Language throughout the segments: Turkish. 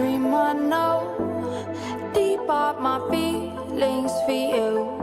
dream I know. Deep are my feelings for you.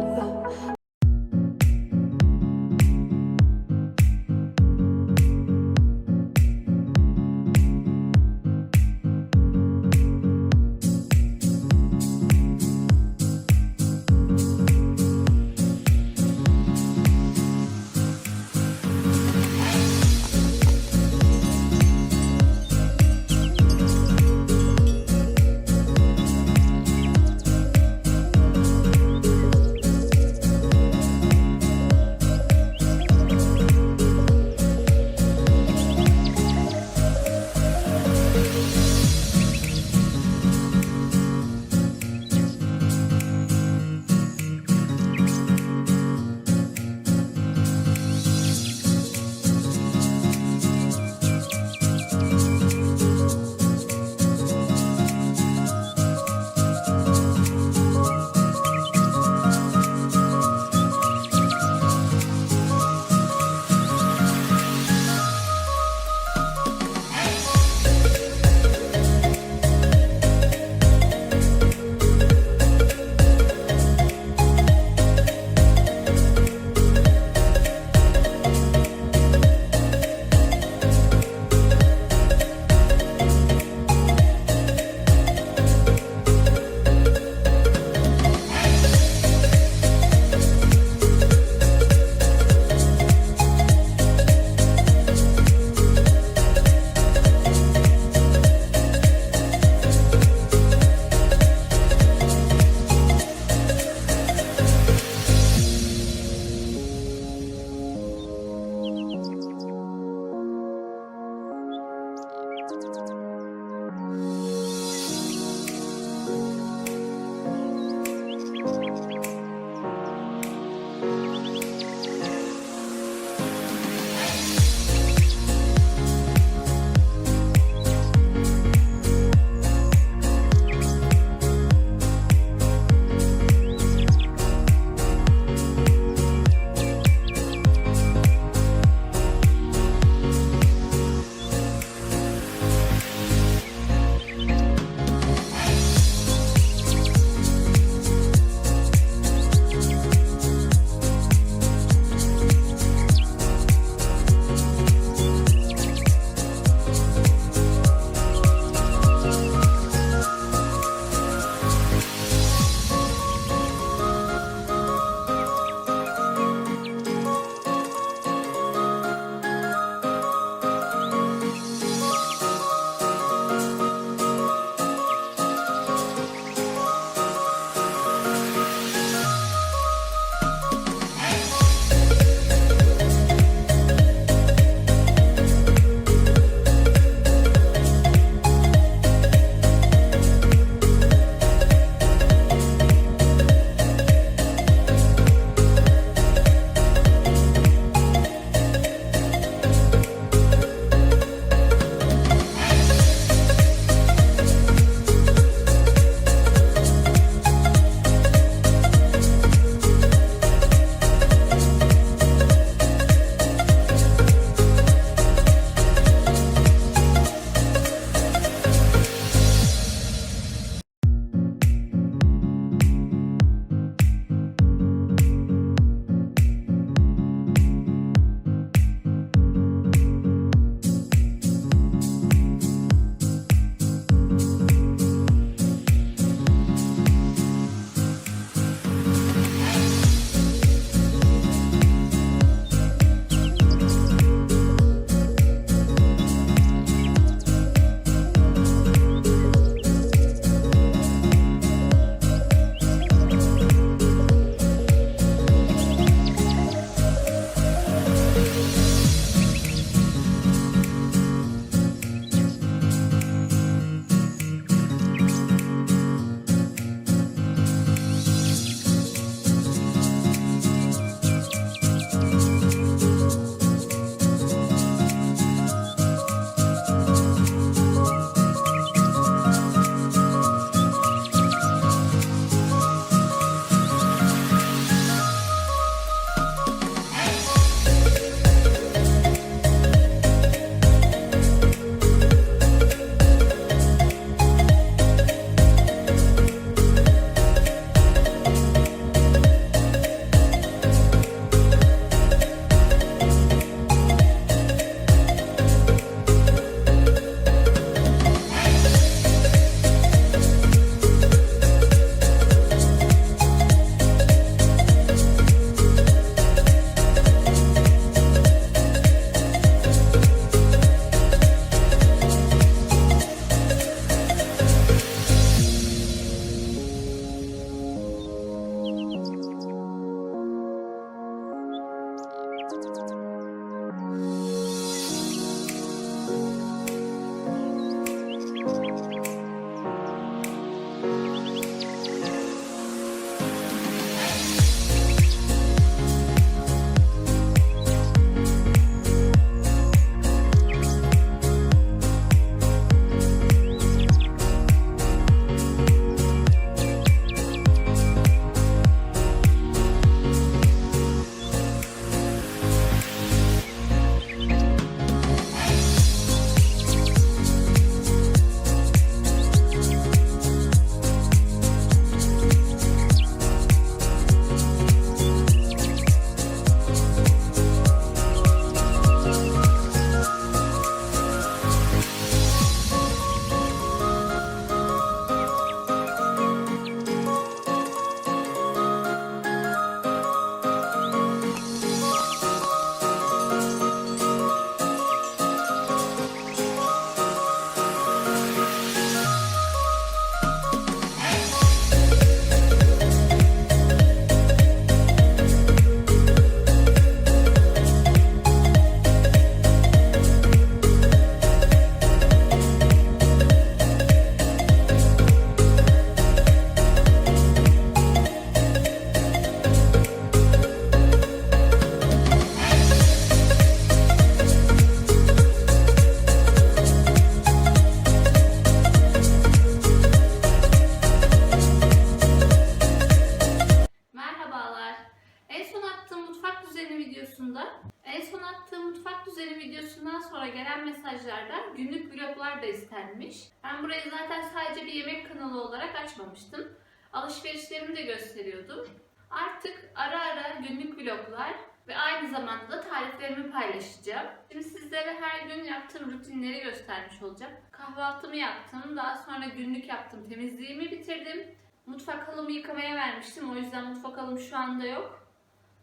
Videolarımdan sonra gelen mesajlarda günlük vloglar da istenmiş. Ben burayı zaten sadece bir yemek kanalı olarak açmamıştım. Alışverişlerimi de gösteriyordum. Artık ara ara günlük vloglar ve aynı zamanda da tariflerimi paylaşacağım. Şimdi sizlere her gün yaptığım rutinleri göstermiş olacağım. Kahvaltımı yaptım, daha sonra günlük yaptım, temizliğimi bitirdim. Mutfak halımı yıkamaya vermiştim. O yüzden mutfak halım şu anda yok.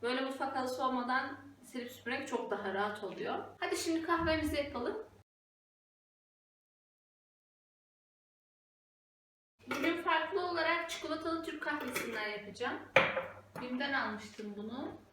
Böyle mutfak halısı olmadan silip süpürmek çok daha rahat oluyor. Hadi şimdi kahvemizi yapalım. Bugün farklı olarak çikolatalı Türk kahvesinden yapacağım. Bim'den almıştım bunu.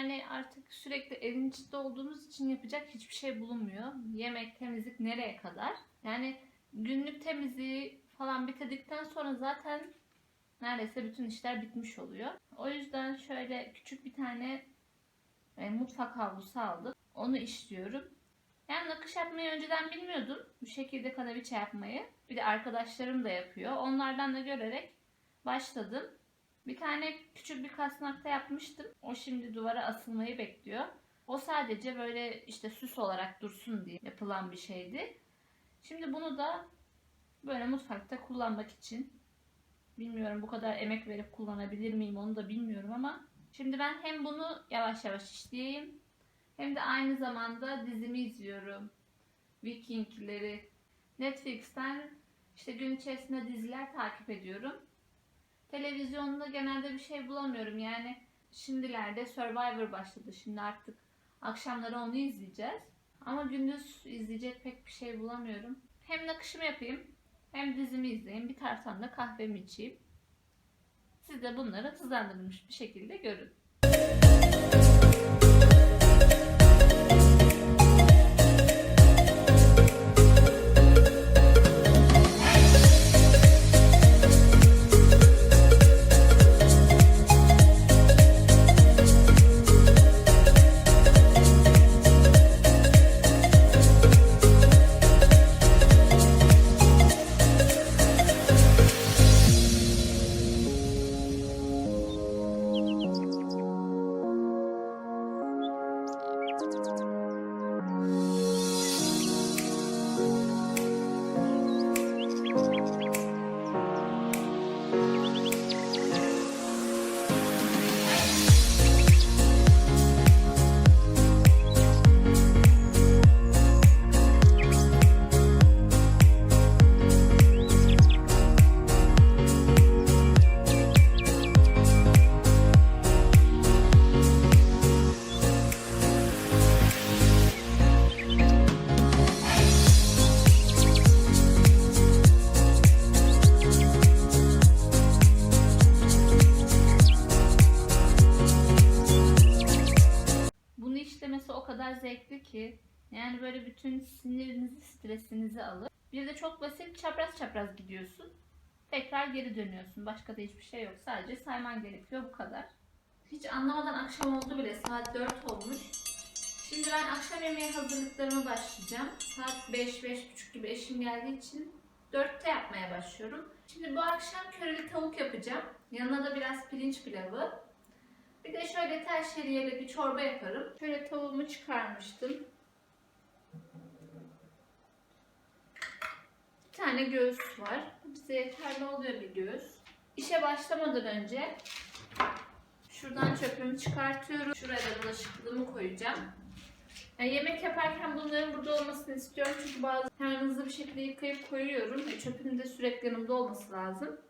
Yani artık sürekli evin içinde olduğumuz için yapacak hiçbir şey bulunmuyor. Yemek, temizlik nereye kadar? Yani günlük temizliği falan bitirdikten sonra zaten neredeyse bütün işler bitmiş oluyor. O yüzden şöyle küçük bir tane e, mutfak havlusu aldım. Onu işliyorum. Yani nakış yapmayı önceden bilmiyordum. Bu şekilde kanaviçe yapmayı. Bir de arkadaşlarım da yapıyor. Onlardan da görerek başladım. Bir tane küçük bir kasnakta yapmıştım. O şimdi duvara asılmayı bekliyor. O sadece böyle işte süs olarak dursun diye yapılan bir şeydi. Şimdi bunu da böyle mutfakta kullanmak için bilmiyorum bu kadar emek verip kullanabilir miyim onu da bilmiyorum ama şimdi ben hem bunu yavaş yavaş işleyeyim hem de aynı zamanda dizimi izliyorum. Vikingleri. Netflix'ten işte gün içerisinde diziler takip ediyorum. Televizyonda genelde bir şey bulamıyorum. Yani şimdilerde Survivor başladı. Şimdi artık akşamları onu izleyeceğiz. Ama gündüz izleyecek pek bir şey bulamıyorum. Hem nakışımı yapayım hem dizimi izleyeyim. Bir taraftan da kahvemi içeyim. Siz de bunları hızlandırılmış bir şekilde görün. Stresinizi alır. Bir de çok basit çapraz çapraz gidiyorsun. Tekrar geri dönüyorsun. Başka da hiçbir şey yok. Sadece sayman gerekiyor bu kadar. Hiç anlamadan akşam oldu bile. Saat 4 olmuş. Şimdi ben akşam yemeği hazırlıklarıma başlayacağım. Saat 5-5.30 gibi eşim geldiği için Dörtte yapmaya başlıyorum. Şimdi bu akşam köreli tavuk yapacağım. Yanına da biraz pirinç pilavı. Bir de şöyle tel şeriyeli bir çorba yaparım. Şöyle tavuğumu çıkarmıştım. Tane göğüs var. Bize yeterli oluyor bir göğüs. İşe başlamadan önce şuradan çöpümü çıkartıyorum. Şuraya da bulaşıklığımı koyacağım. Yani yemek yaparken bunların burada olmasını istiyorum çünkü bazı hemen hızlı bir şekilde yıkayıp koyuyorum. E, çöpün de sürekli yanımda olması lazım.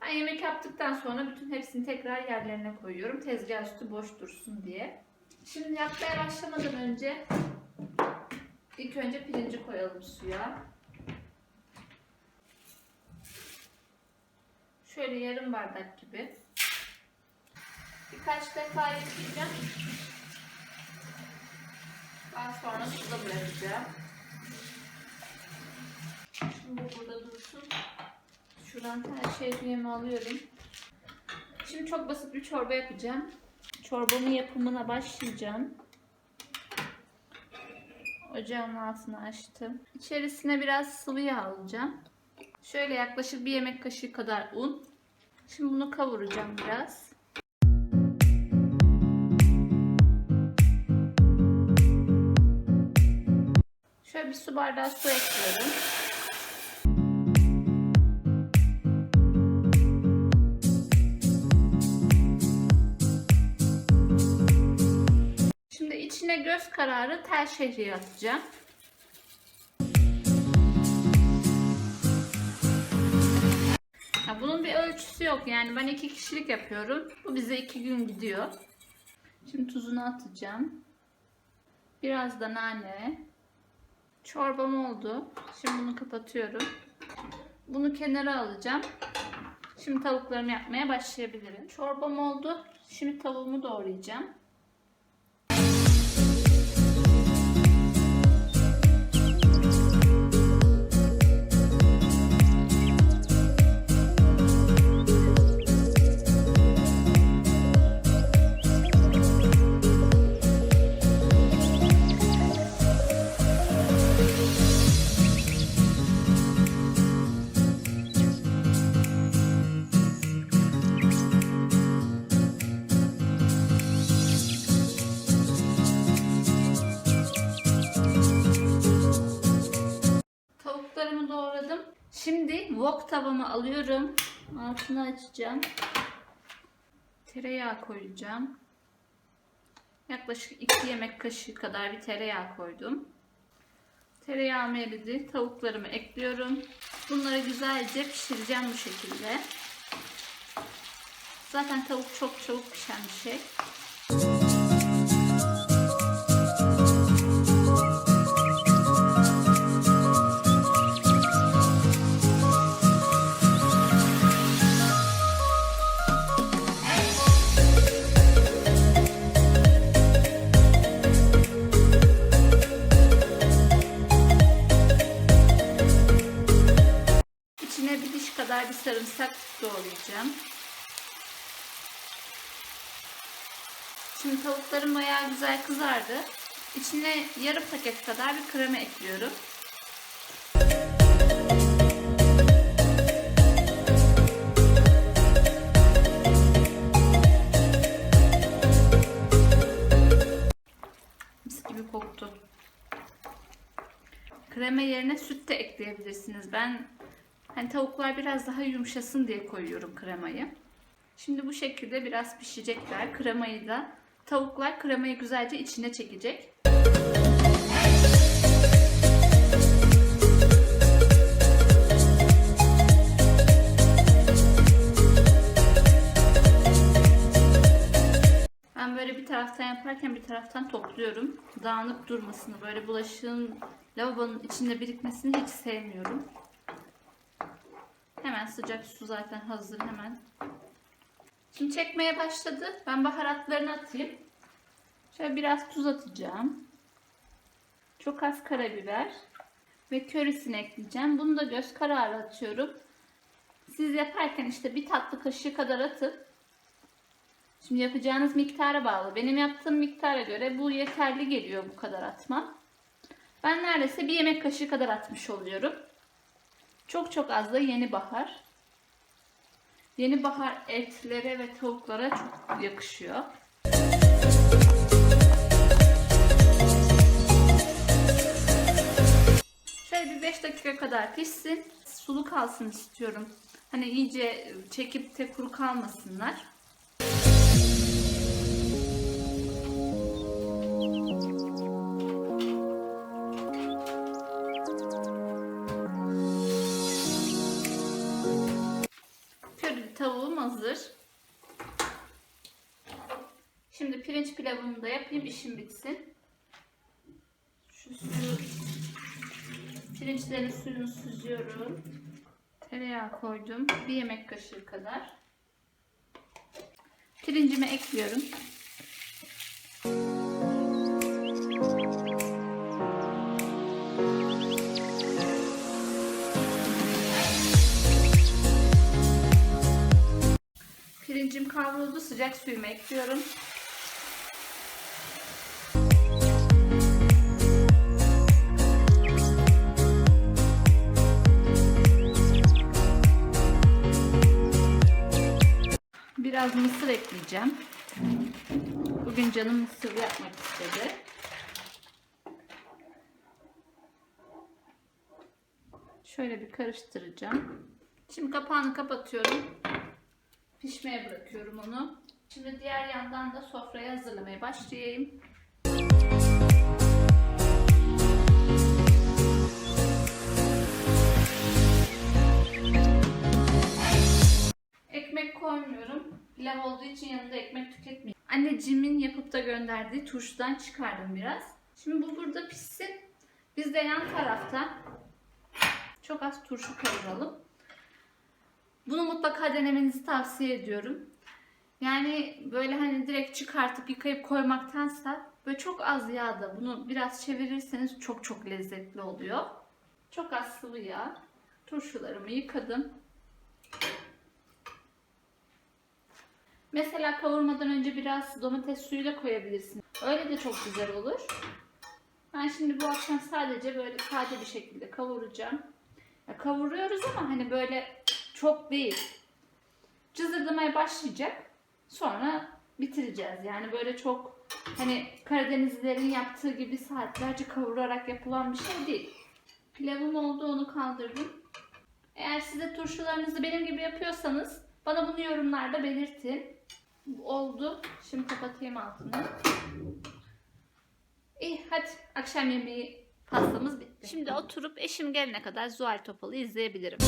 Ben yemek yaptıktan sonra bütün hepsini tekrar yerlerine koyuyorum. Tezgah üstü boş dursun diye. Şimdi yapmaya başlamadan önce ilk önce pirinci koyalım suya. Şöyle yarım bardak gibi. Birkaç defa yıkayacağım. Daha sonra suda bırakacağım. Şimdi bu burada dursun. Şuradan her şeyimi alıyorum. Şimdi çok basit bir çorba yapacağım. Çorbamın yapımına başlayacağım. Ocağın altını açtım. İçerisine biraz sıvı yağ alacağım. Şöyle yaklaşık bir yemek kaşığı kadar un. Şimdi bunu kavuracağım biraz. Şöyle bir su bardağı su ekliyorum. Şimdi içine göz kararı tel şehriye atacağım. Ya bunun bir ölçüsü yok yani ben iki kişilik yapıyorum. Bu bize iki gün gidiyor. Şimdi tuzunu atacağım. Biraz da nane. Çorbam oldu. Şimdi bunu kapatıyorum. Bunu kenara alacağım. Şimdi tavuklarımı yapmaya başlayabilirim. Çorbam oldu. Şimdi tavuğumu doğrayacağım. Şimdi wok tavamı alıyorum. Altını açacağım. Tereyağı koyacağım. Yaklaşık 2 yemek kaşığı kadar bir tereyağı koydum. Tereyağım eridi. Tavuklarımı ekliyorum. Bunları güzelce pişireceğim bu şekilde. Zaten tavuk çok çabuk pişen bir şey. Sarımsak doğrayacağım. Şimdi tavuklarım bayağı güzel kızardı. İçine yarım paket kadar bir krema ekliyorum. Mis gibi koktu. Krema yerine süt de ekleyebilirsiniz. Ben hani tavuklar biraz daha yumuşasın diye koyuyorum kremayı. Şimdi bu şekilde biraz pişecekler. Kremayı da tavuklar kremayı güzelce içine çekecek. Ben böyle bir taraftan yaparken bir taraftan topluyorum. Dağınık durmasını, böyle bulaşığın lavabonun içinde birikmesini hiç sevmiyorum. Hemen sıcak su zaten hazır hemen. Şimdi çekmeye başladı. Ben baharatlarını atayım. Şöyle biraz tuz atacağım. Çok az karabiber ve körisini ekleyeceğim. Bunu da göz kararı atıyorum. Siz yaparken işte bir tatlı kaşığı kadar atıp Şimdi yapacağınız miktara bağlı. Benim yaptığım miktara göre bu yeterli geliyor bu kadar atma. Ben neredeyse bir yemek kaşığı kadar atmış oluyorum. Çok çok az da yeni bahar. Yeni bahar etlere ve tavuklara çok yakışıyor. Şöyle bir 5 dakika kadar pişsin. Sulu kalsın istiyorum. Hani iyice çekip de kuru kalmasınlar. Köri pirinç pilavımı da yapayım işim bitsin. Şu suyu Pirinçlerin suyunu süzüyorum. Tereyağı koydum. Bir yemek kaşığı kadar. Pirincimi ekliyorum. Pirincim kavruldu. Sıcak suyumu ekliyorum. Biraz mısır ekleyeceğim. Bugün canım mısır yapmak istedi. Şöyle bir karıştıracağım. Şimdi kapağını kapatıyorum. Pişmeye bırakıyorum onu. Şimdi diğer yandan da sofrayı hazırlamaya başlayayım. Olduğu için yanında ekmek tüketmiyorum. Anneciğimin yapıp da gönderdiği turşudan çıkardım biraz. Şimdi bu burada pişsin. Biz de yan tarafta çok az turşu kavuralım. Bunu mutlaka denemenizi tavsiye ediyorum. Yani böyle hani direkt çıkartıp yıkayıp koymaktansa böyle çok az yağda bunu biraz çevirirseniz çok çok lezzetli oluyor. Çok az sıvı yağ. Turşularımı yıkadım. Mesela kavurmadan önce biraz domates suyu da koyabilirsin. Öyle de çok güzel olur. Ben şimdi bu akşam sadece böyle sade bir şekilde kavuracağım. Ya kavuruyoruz ama hani böyle çok değil. Cızırdamaya başlayacak. Sonra bitireceğiz. Yani böyle çok hani Karadenizlilerin yaptığı gibi saatlerce kavurarak yapılan bir şey değil. Pilavım oldu onu kaldırdım. Eğer siz de turşularınızı benim gibi yapıyorsanız bana bunu yorumlarda belirtin. Oldu. Şimdi kapatayım altını. İyi hadi akşam yemeği pastamız bitti. Şimdi oturup eşim gelene kadar Zuhal Topal'ı izleyebilirim.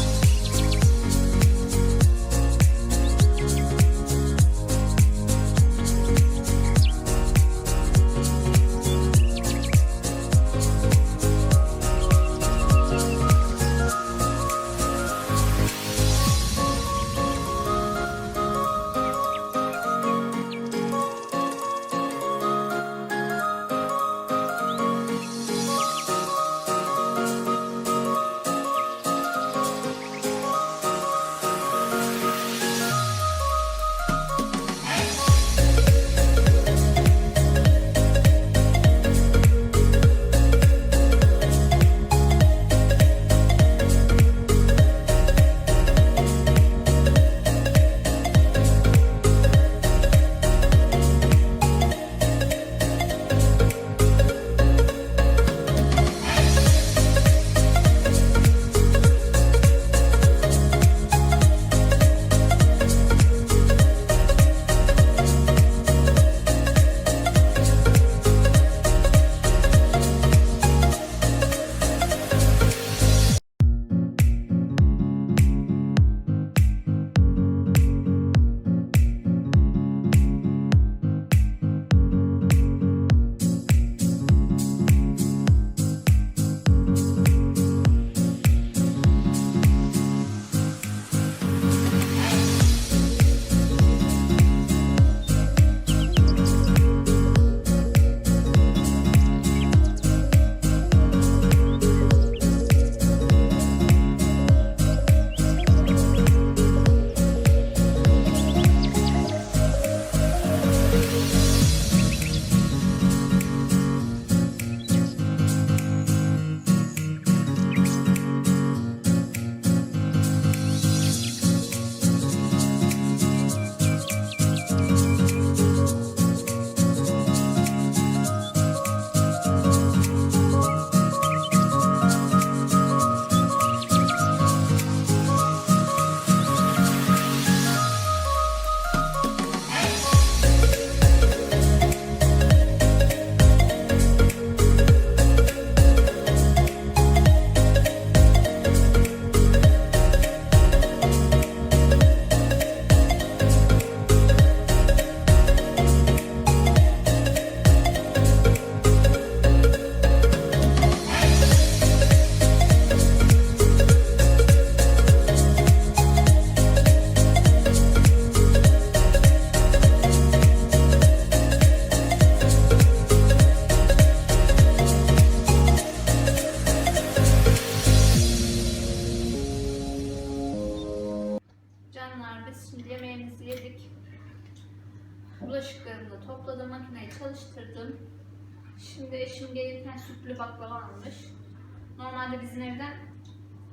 Bizim evden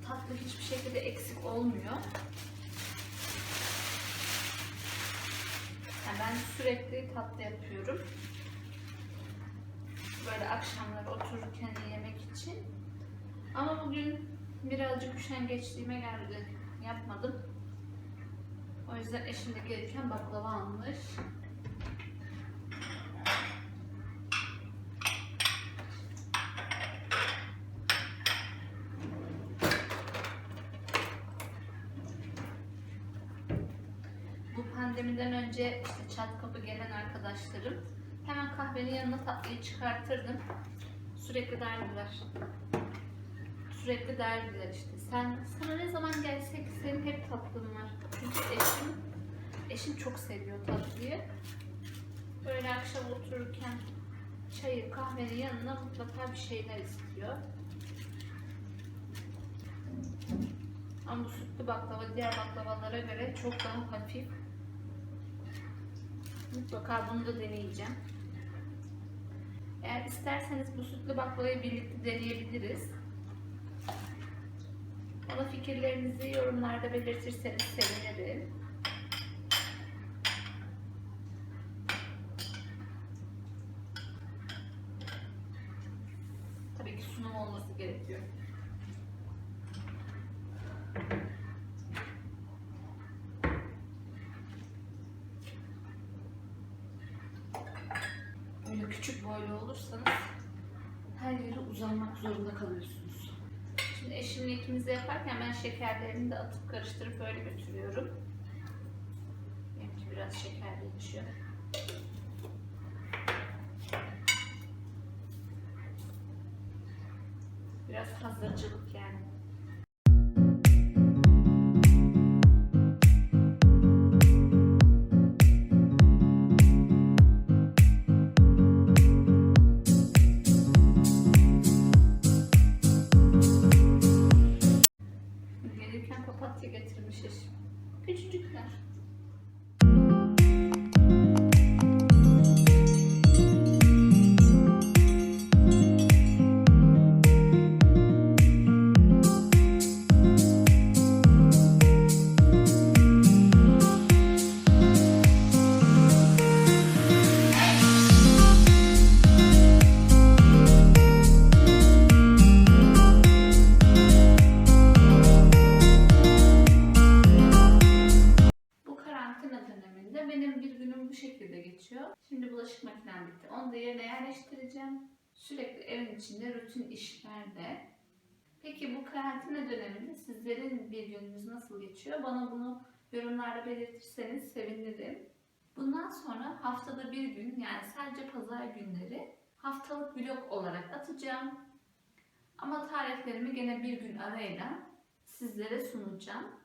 tatlı hiçbir şekilde eksik olmuyor. Yani ben sürekli tatlı yapıyorum. Böyle akşamları otururken yemek için. Ama bugün birazcık üşengeçliğime geldi. Yapmadım. O yüzden eşim de gelirken baklava almış. Bu pandemiden önce işte çat kapı gelen arkadaşlarım hemen kahvenin yanına tatlıyı çıkartırdım. Sürekli derdiler. Sürekli derdiler işte. Sen sana ne zaman gelsek senin hep tatlın var. Çünkü eşim eşim çok seviyor tatlıyı. Böyle akşam otururken çayı kahvenin yanına mutlaka bir şeyler istiyor. Ama bu sütlü baklava diğer baklavalara göre çok daha hafif. Mutlaka bunu da deneyeceğim. Eğer isterseniz bu sütlü baklavayı birlikte deneyebiliriz. Bana fikirlerinizi yorumlarda belirtirseniz sevinirim. Tabii ki sunum olması gerekiyor. Böyle boylu olursanız her yere uzanmak zorunda kalıyorsunuz. Şimdi eşimle ikimiz de yaparken ben şekerlerini de atıp karıştırıp böyle götürüyorum. Benimki biraz şekerli düşüyor. Biraz hazırcılık yani. Da yerine yerleştireceğim. Sürekli evin içinde rutin işlerde. Peki bu karantina döneminde sizlerin bir gününüz nasıl geçiyor? Bana bunu yorumlarda belirtirseniz sevinirim. Bundan sonra haftada bir gün yani sadece pazar günleri haftalık vlog olarak atacağım. Ama tariflerimi gene bir gün arayla sizlere sunacağım.